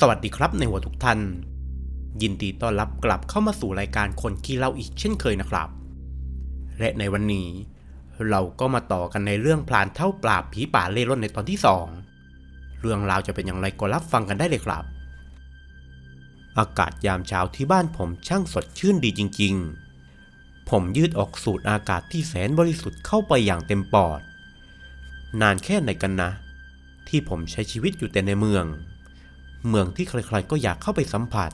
สวัสดีครับในหัวทุกท่าน ยินดีต้อนรับกลับเข้ามาสู่รายการคนขี้เล่าอีกเช่นเคยนะครับ และในวันนี้ เราก็มาต่อกันในเรื่องพลานเท่าปราบผีป่าเล่ร่อนในตอนที่สองเรื่องราวจะเป็นอย่างไรก็รับฟังกันได้เลยครับ อากาศยามเช้าที่บ้านผมช่างสดชื่นดีจริง ๆ ผมยืดออกสูดอากาศที่แสนบริสุทธิ์เข้าไปอย่างเต็มปอด นานแค่ไหนกันนะ ที่ผมใช้ชีวิตอยู่แต่ในเมือง เมืองที่ใครๆก็อยากเข้าไปสัมผัส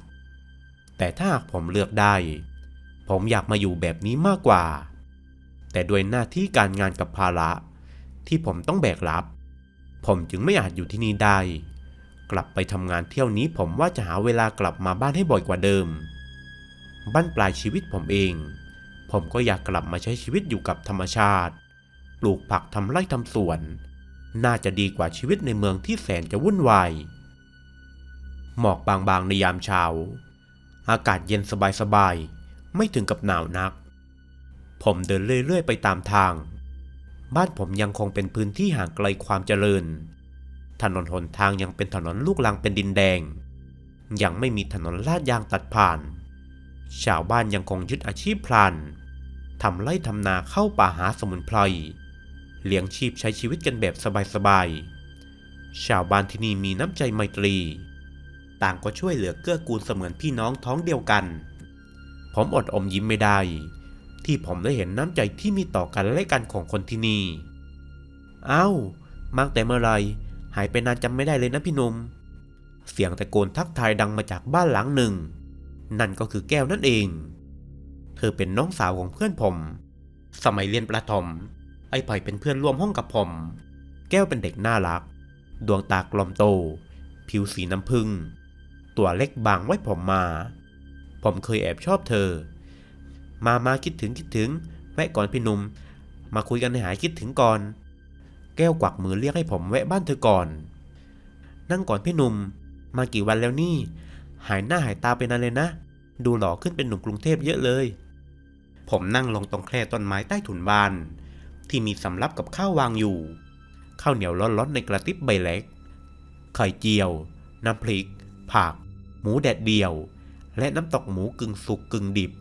แต่ถ้าหากผมเลือกได้ ผมอยากมาอยู่แบบนี้มากกว่า แต่ด้วยหน้าที่การงานกับภาระ ที่ผมต้องแบกรับ ผมจึงไม่อาจอยู่ที่นี่ได้ กลับไปทำงานเที่ยวนี้ผมว่าจะหาเวลากลับมาบ้านให้บ่อยกว่าเดิม บ้านปลายชีวิตผมเอง ผมก็อยากกลับมาใช้ชีวิตอยู่กับธรรมชาติ ปลูกผักทำไร่ทำสวน น่าจะดีกว่าชีวิตในเมืองที่แสนจะวุ่นวาย หมอกบางๆในยามเช้า อากาศเย็นสบายๆ ไม่ถึงกับหนาวนัก ผมเดินเรื่อยๆ ไปตามทาง บ้านผมยังคงเป็นพื้นที่ห่างไกลความเจริญ ถนนหนทางยังเป็นถนนลูกลังเป็นดินแดง ยังไม่มีถนนลาดยางตัดผ่าน ชาวบ้านยังคงยึดอาชีพพลานทำไร่ทำนาเข้าป่าหาสมุนไพร เลี้ยงชีพใช้ชีวิตกันแบบสบายๆ ชาวบ้านที่นี่มีน้ำใจไมตรี ต่างก็ช่วยเหลือเกื้อกูลเสมือนพี่น้องท้องเดียวกัน ผมอดอมยิ้มไม่ได้ ที่ผมได้เห็นน้ำใจที่มีต่อกันและกันของคนที่นี่เอ้ามาแต่เมื่อไรหายไปนานจำไม่ได้เลยนะพี่นุ่มเสียงตะโกนทักทายดังมาจากบ้านหลังหนึ่ง นั่นก็คือแก้วนั่นเอง เธอเป็นน้องสาวของเพื่อนผม สมัยเรียนประถม ไอ้ไผ่เป็นเพื่อนร่วมห้องกับผม แก้วเป็นเด็กน่ารัก ดวงตากลมโต ผิวสีน้ำผึ้ง ตัวเล็กบางไว้ผมมา ผมเคยแอบชอบเธอ มามาคิดถึงคิดถึงแวะก่อนพี่หนุ่ม มาคุยกันให้หายคิดถึงก่อน แก้วกวักมือเรียกให้ผมแวะบ้านเธอก่อน นั่งก่อนพี่หนุ่ม มากี่วันแล้วนี่ หายหน้าหายตาไปนานเลยนะ ดูหล่อขึ้นเป็นหนุ่มกรุงเทพเยอะเลย ผมนั่งลงตรงแคร่ต้นไม้ใต้ถุนบ้าน ที่มีสำรับกับข้าววางอยู่ ข้าวเหนียวร้อนๆในกระติบใบเล็ก ไข่เจียว น้ำพริก ผัก หมูแดดเดียว และน้ำตกหมูกึ่งสุกกึ่งดิบ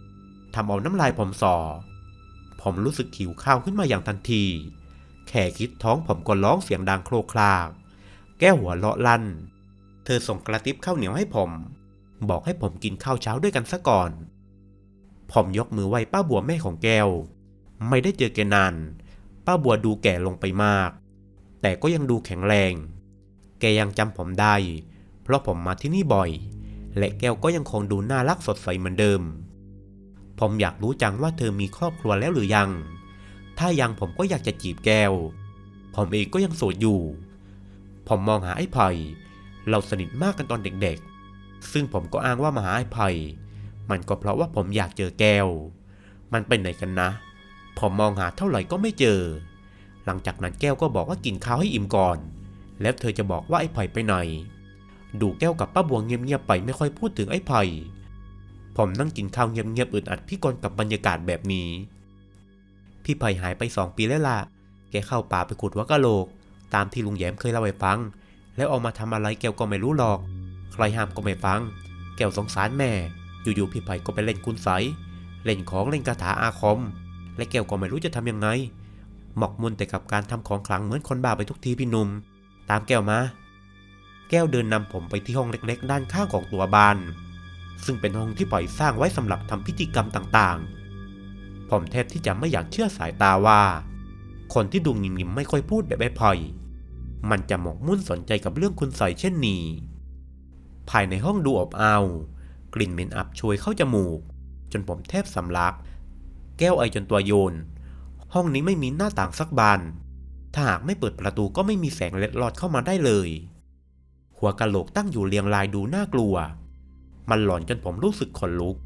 ทำเอาน้ำลายผมสอ ผมรู้สึกหิวข้าวขึ้นมาอย่างทันที แค่คิดท้องผมก็ร้องเสียงดังโครกครากแก้วหัวเราะลั่น เธอส่งกระติบข้าวเหนียวให้ผม บอกให้ผมกินข้าวเช้าด้วยกันซะก่อน ผมยกมือไหว้ป้าบัวแม่ของแก้ว ไม่ได้เจอแกนาน ป้าบัวดูแก่ลงไปมาก แต่ก็ยังดูแข็งแรง แกยังจำผมได้ เพราะผมมาที่นี่บ่อย และแก้วก็ยังคงดูน่ารักสดใสเหมือนเดิม ผมอยากรู้จังว่าเธอมีครอบครัวแล้วหรือยัง ถ้ายังผมก็อยากจะจีบแก้ว ผมเองก็ยังโสดอยู่ ผมมองหาไอ้ไผ่เราสนิทมากกันตอนเด็กๆ ซึ่งผมก็อ้างว่ามาหาไอ้ไผ่มันก็เพราะว่าผมอยากเจอแก้ว มันไปไหนกันนะ ผมมองหาเท่าไหร่ก็ไม่เจอ หลังจากนั้นแก้วก็บอกว่ากินข้าวให้อิ่มก่อน แล้วเธอจะบอกว่าไอ้ไผ่ไปไหน ดูแก้วกับป้าบัวเงียบๆไปไม่ค่อยพูดถึงไอ้ไผ่ผมนั่งกินข้าวเงียบๆอึดอัดพี่กรกับบรรยากาศแบบนี้ พี่ไผ่หายไปสองปีแล้วล่ะ แกเข้าป่าไปขุดวักกะโหลก ตามที่ลุงแย้มเคยเล่าให้ฟัง แล้วเอามาทำอะไรแก้วก็ไม่รู้หรอก ใครห้ามก็ไม่ฟัง แก้วสงสารแม่ อยู่ๆพี่ไผ่ก็ไปเล่นคุณใสยเล่นของเล่นคาถาอาคม และแก้วก็ไม่รู้จะทำยังไง หมกมุ่นแต่กับการทำของขลังเหมือนคนบ้าไปทุกทีพี่หนุ่ม ตามแก้วมา แก้วเดินนำผมไปที่ห้องเล็กๆ ด้านข้างของตัวบ้าน ซึ่งเป็นห้องที่ปล่อยสร้างไว้สำหรับทำพิธีกรรมต่างๆ ผมแทบที่จะไม่อยากเชื่อสายตาว่า คนที่ดูงิมๆไม่ค่อยพูดแบบไอ้พลอย มันจะหมกมุ่นสนใจกับเรื่องคุณใส่เช่นนี้ ภายในห้องดูอบอ้าวกลิ่นเหม็นอับโชยเข้าจมูก จนผมแทบสำลัก แก้วไอจนตัวโยน ห้องนี้ไม่มีหน้าต่างสักบานถ้าหากไม่เปิดประตูก็ไม่มีแสงเล็ดลอดเข้ามาได้เลย หัวกะโหลกตั้งอยู่เรียงรายดูน่ากลัว มันหลอนจนผมรู้สึกขนลุก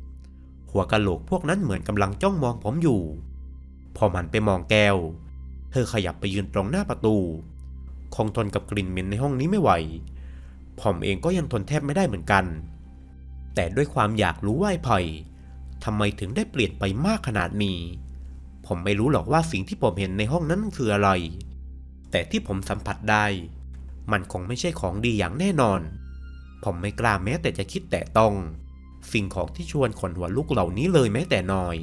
หัวกะโหลกพวกนั้นเหมือนกำลังจ้องมองผมอยู่ พอมันไปมองแก้ว เธอขยับไปยืนตรงหน้าประตู คงทนกับกลิ่นเหม็นในห้องนี้ไม่ไหว ผมเองก็ยังทนแทบไม่ได้เหมือนกัน แต่ด้วยความอยากรู้ว่าไอ้ไผ่ทำไมถึงได้เปลี่ยนไปมากขนาดนี้ ผมไม่รู้หรอกว่าสิ่งที่ผมเห็นในห้องนั้นคืออะไร แต่ที่ผมสัมผัสได้ มันคงไม่ใช่ของดีอย่างแน่นอน ผมไม่กล้าแม้แต่จะคิดแตะต้อง สิ่งของที่ชวนขนหัวลุกเหล่านี้เลยแม้แต่น้อย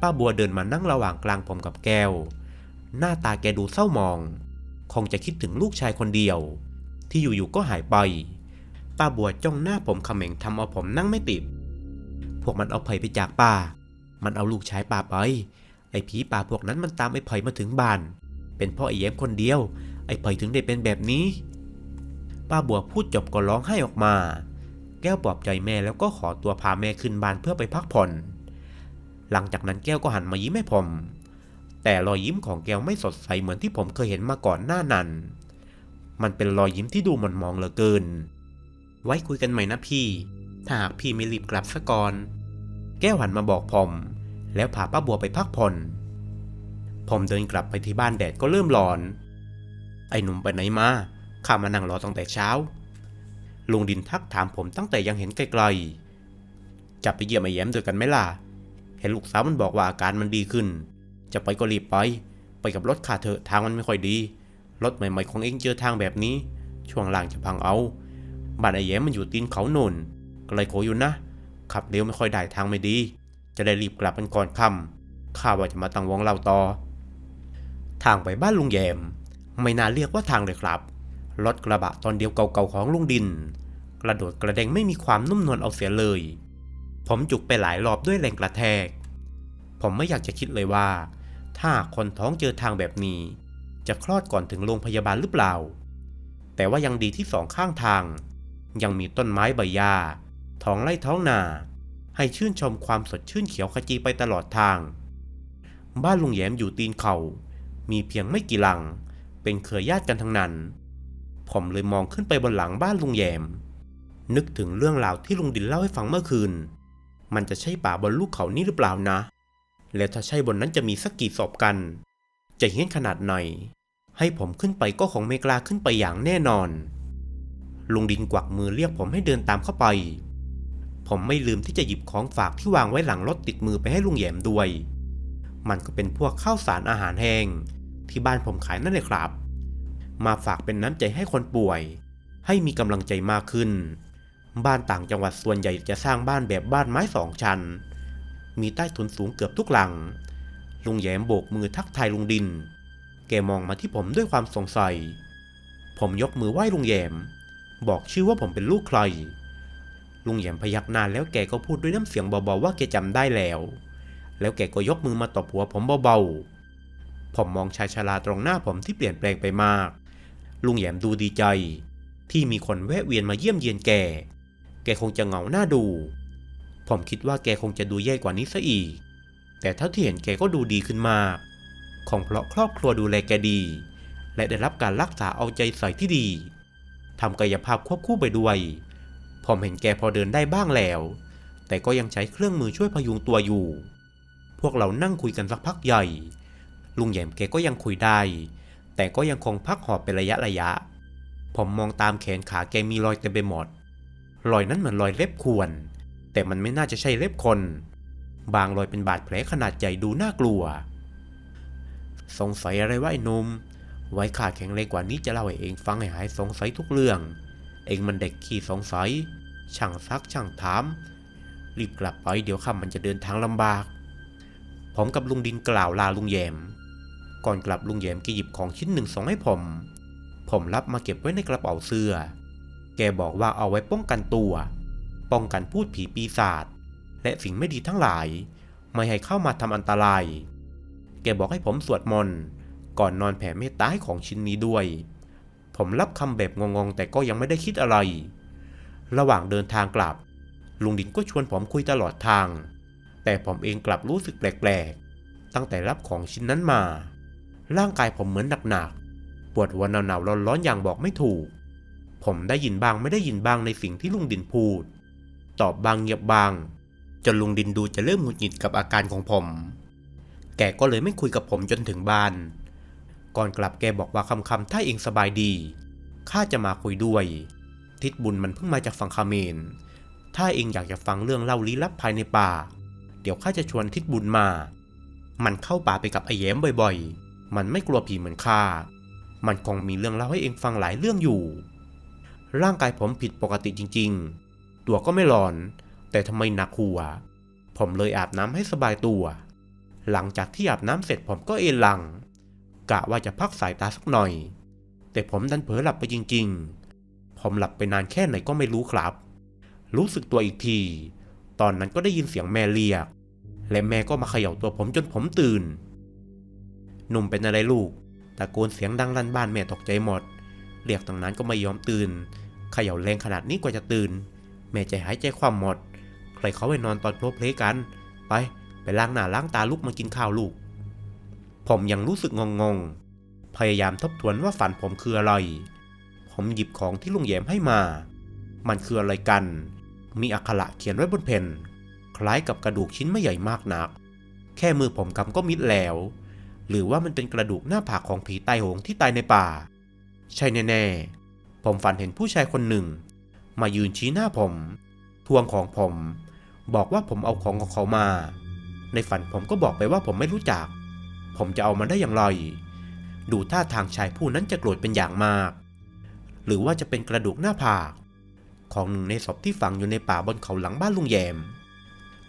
ป้าบัวเดินมานั่งระหว่างกลางผมกับแก้ว หน้าตาแกดูเศร้ามอง คงจะคิดถึงลูกชายคนเดียว ที่อยู่ๆก็หายไป ป้าบัวจ้องหน้าผมเขม่งทำเอาผมนั่งไม่ติด พวกมันเอาไผ่ไปจากป่า มันเอาลูกชายป่าไป ไอ้ผีป่าพวกนั้นมันตามไอ้ไผ่มาถึงบ้าน เป็นพ่อไอ้แย้มคนเดียว ไอ้ไผ่ถึงได้เป็นแบบนี้ ป้าบัวพูดจบก็ร้องไห้ออกมา แก้วปลอบใจแม่แล้วก็ขอตัวพาแม่ขึ้นบ้านเพื่อไปพักผ่อน หลังจากนั้นแก้วก็หันมายิ้มให้ผม แต่รอยยิ้มของแก้วไม่สดใสเหมือนที่ผมเคยเห็นมาก่อนหน้านั้น มันเป็นรอยยิ้มที่ดูหม่นมองเหลือเกิน ไว้คุยกันใหม่นะพี่ ถ้าหากพี่ไม่รีบกลับซะก่อน แก้วหันมาบอกผมแล้วพาป้าบัวไปพักผ่อน ผมเดินกลับไปที่บ้านแดดก็เริ่มร้อน ไอ้หนุ่มไปไหนมา ข้ามานั่งรอตั้งแต่เช้า ลุงดินทักถามผมตั้งแต่ยังเห็นไกลๆ จะไปเยี่ยมไอ้แย้มด้วยกันไหมล่ะ เห็นลูกสาวมันบอกว่าอาการมันดีขึ้น จะไปก็รีบไป ไปกับรถข้าเถอะทางมันไม่ค่อยดี รถใหม่ๆของเองเจอทางแบบนี้ ช่วงล่างจะพังเอา บ้านไอ้แย้มมันอยู่ตีนเขาโน่นก็เลยโขอยู่นะ ขับเร็วไม่ค่อยได้ทางไม่ดี จะได้รีบกลับกันก่อนค่ำข้าว่าจะมาตั้งวงเล่าต่อ ทางไปบ้านลุงแยม ไม่น่าเรียกว่าทางเลยครับ รถกระบะตอนเดียวเก่าๆของลุงดิน กระโดดกระเด้งไม่มีความนุ่มนวลเอาเสียเลย ผมจุกไปหลายรอบด้วยแรงกระแทก ผมไม่อยากจะคิดเลยว่า ถ้าคนท้องเจอทางแบบนี้ จะคลอดก่อนถึงโรงพยาบาลหรือเปล่า แต่ว่ายังดีที่สองข้างทาง ยังมีต้นไม้ใบหญ้าท้องไร่ท้องนา ให้ชื่นชมความสดชื่นเขียวขจีไปตลอดทาง บ้านลุงแยมอยู่ตีนเขา มีเพียงไม่กี่หลัง เป็นเครือญาติกันทั้งนั้น ผมเลยมองขึ้นไปบนหลังบ้านลุงแยม นึกถึงเรื่องราวที่ลุงดินเล่าให้ฟังเมื่อคืน มันจะใช่ป่าบนลูกเขานี่หรือเปล่านะ แล้วถ้าใช่บนนั้นจะมีสักกี่ศพกัน จะเฮี้ยนขนาดไหน ให้ผมขึ้นไปก็คงไม่กลาขึ้นไปอย่างแน่นอน ลุงดินกวักมือเรียกผมให้เดินตามเข้าไป ผมไม่ลืมที่จะหยิบของฝากที่วางไว้หลังรถติดมือไปให้ลุงแยมด้วย มันก็เป็นพวกข้าวสารอาหารแห้ง ที่บ้านผมขายนั่นเลยครับ มาฝากเป็นน้ำใจให้คนป่วย ให้มีกำลังใจมากขึ้น บ้านต่างจังหวัดส่วนใหญ่จะสร้างบ้านแบบบ้านไม้สองชั้น มีใต้ถุนสูงเกือบทุกหลัง ลุงแยมโบกมือทักทายลุงดิน แกมองมาที่ผมด้วยความสงสัย ผมยกมือไหว้ลุงแยม บอกชื่อว่าผมเป็นลูกใคร ลุงแยมพยักหน้าแล้วแกก็พูดด้วยน้ำเสียงเบาๆว่าแกจำได้แล้ว แล้วแกก็ยกมือมาตบหัวผมเบาๆ ผมมองชายชราตรงหน้าผมที่เปลี่ยนแปลงไปมาก ลุงแยมดูดีใจ ที่มีคนแวะเวียนมาเยี่ยมเยียนแก แกคงจะเหงาหน้าดู ผมคิดว่าแกคงจะดูแย่กว่านี้ซะอีก แต่เท่าที่เห็นแกก็ดูดีขึ้นมากคงเพราะครอบครัวดูแลแกดี และได้รับการรักษาเอาใจใส่ที่ดีทำกายภาพควบคู่ไปด้วย ผมเห็นแกพอเดินได้บ้างแล้ว แต่ก็ยังใช้เครื่องมือช่วยพยุงตัวอยู่ พวกเรานั่งคุยกันสักพักใหญ่ ลุงแยมแกก็ยังคุยได้ แต่ก็ยังคงพักหอบเป็นระยะระยะ ผมมองตามแขนขาแกมีรอยเต็มไปหมด รอยนั้นเหมือนรอยเล็บข่วน แต่มันไม่น่าจะใช่เล็บคน บางรอยเป็นบาดแผลขนาดใหญ่ดูน่ากลัว สงสัยอะไรวะไอ้หนมไว้ข้าแข็งแรงกว่านี้จะเล่าให้เองฟังให้หายสงสัยทุกเรื่อง เองมันเด็กขี้สงสัย ช่างซักช่างถาม รีบกลับไปเดี๋ยวข้ามันจะเดินทางลำบากผมกับลุงดินกล่าวลาลุงแยม ก่อนกลับลุงแยมแกหยิบของชิ้นหนึ่งส่งให้ผม ผมรับมาเก็บไว้ในกระเป๋าเสื้อ แกบอกว่าเอาไว้ป้องกันตัว ป้องกันพูดผีปีศาจและสิ่งไม่ดีทั้งหลาย ไม่ให้เข้ามาทำอันตราย แกบอกให้ผมสวดมนต์ก่อนนอนแผ่เมตตาให้ของชิ้นนี้ด้วย ผมรับคำแบบงงๆ แต่ก็ยังไม่ได้คิดอะไร ระหว่างเดินทางกลับ ลุงดินก็ชวนผมคุยตลอดทาง แต่ผมเองกลับรู้สึกแปลกๆ ตั้งแต่รับของชิ้นนั้นมา ร่างกายผมเหมือนหนักๆ ปวดหัวหนาวๆร้อนๆอย่างบอกไม่ถูก ผมได้ยินบางไม่ได้ยินบางในสิ่งที่ลุงดินพูด ตอบบางเงียบบาง จนลุงดินดูจะเริ่มหงุดหงิดกับอาการของผม แกก็เลยไม่คุยกับผมจนถึงบ้าน ก่อนกลับแกบอกว่าคำคำๆถ้าเองสบายดี ข้าจะมาคุยด้วย ทิศบุญมันเพิ่งมาจากฝั่งคาเมรถ้าเองอยากจะฟังเรื่องเล่าลี้ลับภายในป่า เดี๋ยวข้าจะชวนทิศบุญมา มันเข้าป่าไปกับไอ้แย้มบ่อยๆ มันไม่กลัวผีเหมือนข้า มันคงมีเรื่องเล่าให้เองฟังหลายเรื่องอยู่ ร่างกายผมผิดปกติจริง ๆ ตัวก็ไม่ร้อน แต่ทำไมหนักหัว ผมเลยอาบน้ำให้สบายตัว หลังจากที่อาบน้ำเสร็จผมก็เอนหลัง กะว่าจะพักสายตาสักหน่อย แต่ผมดันเผลอหลับไปจริง ๆ ผมหลับไปนานแค่ไหนก็ไม่รู้ครับ รู้สึกตัวอีกที ตอนนั้นก็ได้ยินเสียงแม่เรียก และแม่ก็มาเขย่าตัวผมจนผมตื่น หนุ่มเป็นอะไรลูกตะโกนเสียงดังลั่นบ้านแม่ตกใจหมด เรียกตั้งนั้นก็ไม่ยอมตื่นเขย่าแรงขนาดนี้กว่าจะตื่น แม่ใจหายใจความหมด ใครเขาไปนอนตอนโพลเพลกัน ไป ไปล้างหน้าล้างตาลุกมากินข้าวลูก ผมยังรู้สึกงงๆพยายามทบทวนว่าฝันผมคืออะไร ผมหยิบของที่ลุงแยมให้มา มันคืออะไรกัน มีอักขระเขียนไว้บนเพนคล้ายกับกระดูกชิ้นไม่ใหญ่มากนัก แค่มือผมกำก็มิดแล้ว หรือว่ามันเป็นกระดูกหน้าผากของผีตายโหงที่ตายในป่า ใช่แน่ๆ ผมฝันเห็นผู้ชายคนหนึ่ง มายืนชี้หน้าผม ทวงของผม บอกว่าผมเอาของของเขามา ในฝันผมก็บอกไปว่าผมไม่รู้จัก ผมจะเอามันได้อย่างไร ดูท่าทางชายผู้นั้นจะโกรธเป็นอย่างมาก หรือว่าจะเป็นกระดูกหน้าผาก ของหนึ่งในศพที่ฝังอยู่ในป่าบนเขาหลังบ้านลุงแยม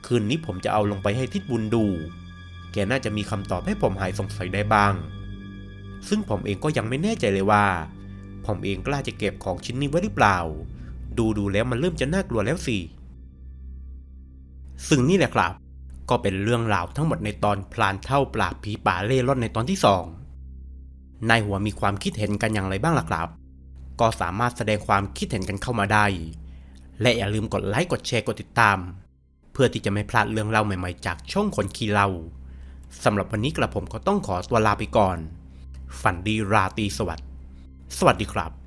คืนนี้ผมจะเอาลงไปให้ทิดบุญดู แกน่าจะมีคำตอบให้ผมหายสงสัยได้บ้าง ซึ่งผมเองก็ยังไม่แน่ใจเลยว่า ผมเองกล้าจะเก็บของชิ้นนี้ไว้หรือเปล่า ดูดูแล้วมันเริ่มจะน่ากลัวแล้วสิ ซึ่งนี่แหละครับ ก็เป็นเรื่องราวทั้งหมดในตอนพลานเท่าปราบผีป่าเล่ร่อนในตอนที่สองนายหัวมีความคิดเห็นกันอย่างไรบ้างล่ะครับ ก็สามารถแสดงความคิดเห็นกันเข้ามาได้ และอย่าลืมกดไลค์ กดแชร์ กดติดตาม เพื่อที่จะไม่พลาดเรื่องเล่าใหม่ๆ จากช่องคนขี้เล่า สำหรับวันนี้กระผมก็ต้องขอตัวลาไปก่อน ฝันดีราตรีสวัสดิ์ สวัสดีครับ